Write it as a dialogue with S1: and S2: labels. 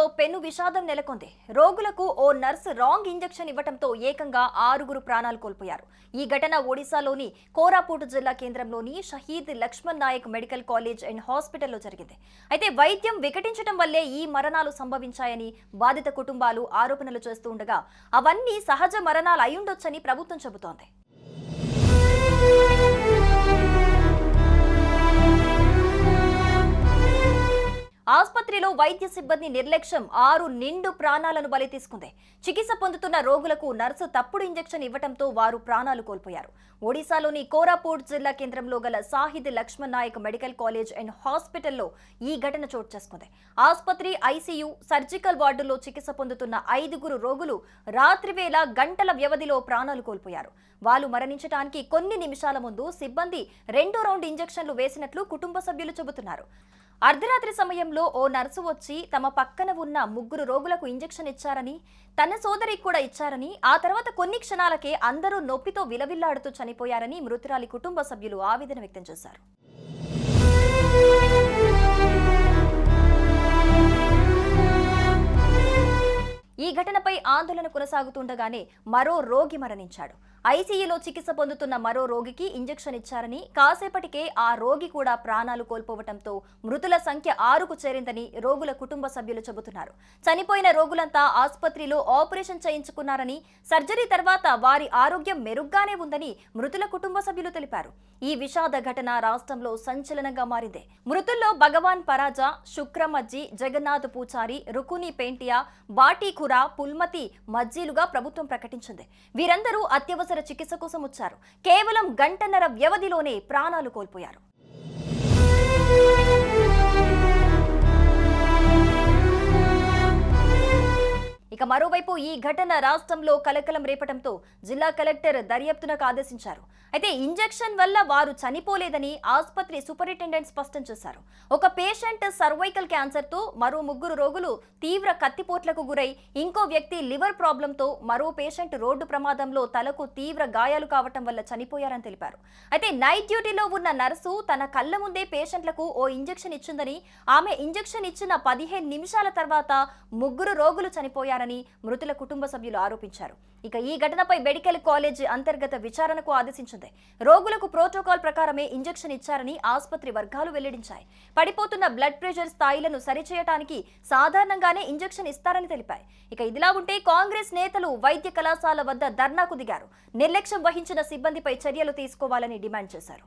S1: రాష్ట్రంలో పెను విషాదం నెలకొంది. రోగులకు ఓ నర్సు రాంగ్ ఇంజెక్షన్ ఇవ్వడంతో ఏకంగా ఆరుగురు ప్రాణాలు కోల్పోయారు. ఈ ఘటన ఒడిశాలోని కోరాపూట్ జిల్లా కేంద్రంలోని Shaheed Laxman Nayak medical college and హాస్పిటల్లో జరిగింది. అయితే వైద్యం వికటించడం వల్లే ఈ మరణాలు సంభవించాయని బాధిత కుటుంబాలు ఆరోపణలు చేస్తూ ఉండగా అవన్నీ సహజ మరణాలు అయ్యుండొచ్చని ప్రభుత్వం చెబుతోంది. ఆసుపత్రిలో వైద్య సిబ్బంది నిర్లక్ష్యం ఆరు నిండు ప్రాణాలను బలి తీసుకుంది. చికిత్స పొందుతున్న రోగులకు నర్సు తప్పుడు ఇంజెక్షన్ ఇవ్వడంతో వారు ప్రాణాలు కోల్పోయారు. ఒడిశాలోని కోరాపూట్ జిల్లా కేంద్రంలో గల Sahid Laxman Nayak medical college and హాస్పిటల్లో ఈ ఘటన చోటు చేసుకుంది. ఆసుపత్రి ఐసీయూ సర్జికల్ వార్డులో చికిత్స పొందుతున్న ఐదుగురు రోగులు రాత్రివేళ గంటల వ్యవధిలో ప్రాణాలు కోల్పోయారు. వాళ్ళు మరణించడానికి కొన్ని నిమిషాల ముందు సిబ్బంది రెండో రౌండ్ ఇంజెక్షన్లు వేసినట్లు కుటుంబ సభ్యులు చెబుతున్నారు. అర్ధరాత్రి సమయంలో ఓ నర్సు వచ్చి తమ పక్కన ఉన్న ముగ్గురు రోగులకు ఇంజెక్షన్ ఇచ్చారని తన సోదరికి కూడా ఇచ్చారని ఆ తర్వాత కొన్ని క్షణాలకే అందరూ నొప్పితో విలవిల్లాడుతూ చనిపోయారని మృతురాలి కుటుంబ సభ్యులు ఆవేదన వ్యక్తం చేశారు. ఈ ఘటనపై ఆందోళన కొనసాగుతుండగానే మరో రోగి మరణించాడు. ఐసీయూలో చికిత్స పొందుతున్న మరో రోగికి ఇంజెక్షన్ ఇచ్చారని కాసేపటికే ఆ రోగి కూడా ప్రాణాలు కోల్పోవటంతో మృతుల సంఖ్య ఆరుకు చేరిందని రోగుల కుటుంబ సభ్యులు చెబుతున్నారు. చనిపోయిన రోగులంతా ఆసుపత్రిలో ఆపరేషన్ చేయించుకున్నారని సర్జరీ తర్వాత వారి ఆరోగ్యం మెరుగ్గానే ఉందని మృతుల కుటుంబ సభ్యులు తెలిపారు. ఈ విషాద ఘటన రాష్ట్రంలో సంచలనంగా మారింది. మృతుల్లో భగవాన్ పరాజా శుక్రమజ్జి జగన్నాథ్ పూచారి రుకుని పెయింటియా బాటీఖురా పుల్మతి మజ్జీలుగా ప్రభుత్వం ప్రకటించింది. వీరందరూ అత్యవసర చికిత్స కోసం వచ్చారు. కేవలం గంటన్నర వ్యవధిలోనే ప్రాణాలు కోల్పోయారు. మరోవైపు ఈ ఘటన రాష్ట్రంలో కలకలం రేపటంతో జిల్లా కలెక్టర్ దర్యాప్తునకు ఆదేశించారు. అయితే ఇంజెక్షన్ వల్ల వారు చనిపోలేదని ఆసుపత్రి సూపరింటెండెంట్ స్పష్టం చేశారు. ఒక పేషెంట్ సర్వైకల్ క్యాన్సర్తో మరో ముగ్గురు రోగులు తీవ్ర కత్తిపోట్లకు గురై ఇంకో వ్యక్తి లివర్ ప్రాబ్లంతో మరో పేషెంట్ రోడ్డు ప్రమాదంలో తలకు తీవ్ర గాయాలు కావటం వల్ల చనిపోయారని తెలిపారు. అయితే నైట్ డ్యూటీలో ఉన్న నర్సు తన కళ్ళ ముందే పేషెంట్లకు ఓ ఇంజెక్షన్ ఇచ్చిందని ఆమె ఇంజెక్షన్ ఇచ్చిన పదిహేను నిమిషాల తర్వాత ముగ్గురు రోగులు చనిపోయారని మృతుల కుటుంబ సభ్యులు ఆరోపించారు. ఇక ఈ ఘటనపై మెడికల్ కాలేజ్ అంతర్గత విచారణకు ఆదేశించింది. రోగులకు ప్రోటోకాల్ ప్రకారమే ఇంజెక్షన్ ఇచ్చారని ఆసుపత్రి వర్గాలు వెల్లడించాయి. పడిపోతున్న బ్లడ్ ప్రెషర్ స్థాయిలను సరిచేయడానికి సాధారణంగానే ఇంజెక్షన్ ఇస్తారని తెలిపాయి. ఇక ఇదిలా ఉంటే కాంగ్రెస్ నేతలు వైద్య కళాశాల వద్ద ధర్నాకు దిగారు. నిర్లక్ష్యం వహించిన సిబ్బందిపై చర్యలు తీసుకోవాలని డిమాండ్ చేశారు.